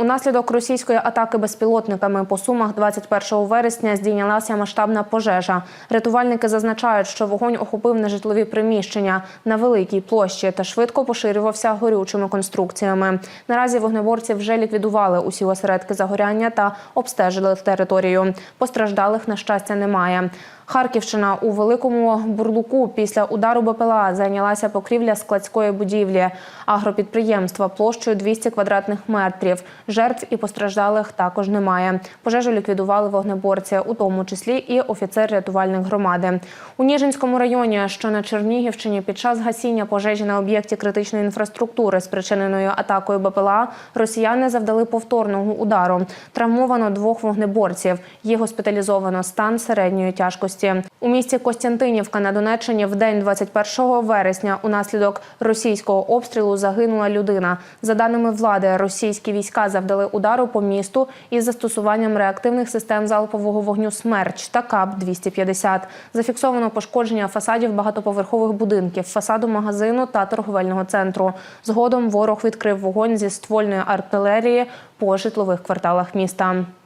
Унаслідок російської атаки безпілотниками по сумах 21 вересня здійнялася масштабна пожежа. Рятувальники зазначають, що вогонь охопив нежитлові приміщення на великій площі та швидко поширювався горючими конструкціями. Наразі вогнеборці вже ліквідували усі осередки загоряння та обстежили територію. Постраждалих на щастя немає. Харківщина у великому бурлуку після удару БПЛА зайнялася покрівля складської будівлі агропідприємства площею 200 квадратних метрів. Жертв і постраждалих також немає. Пожежу ліквідували вогнеборці, у тому числі і офіцер рятувальних громади. У Ніжинському районі, що на Чернігівщині, під час гасіння пожежі на об'єкті критичної інфраструктури, спричиненою атакою БПЛА, росіяни завдали повторного удару. Травмовано двох вогнеборців. Їх госпіталізовано стан середньої тяжкості. У місті Костянтинівка на Донеччині в день 21 вересня унаслідок російського обстрілу загинула людина. За даними влади, російські війська завдали удару по місту із застосуванням реактивних систем залпового вогню «Смерч» та КАП-250. Зафіксовано пошкодження фасадів багатоповерхових будинків, фасаду магазину та торговельного центру. Згодом ворог відкрив вогонь зі ствольної артилерії по житлових кварталах міста.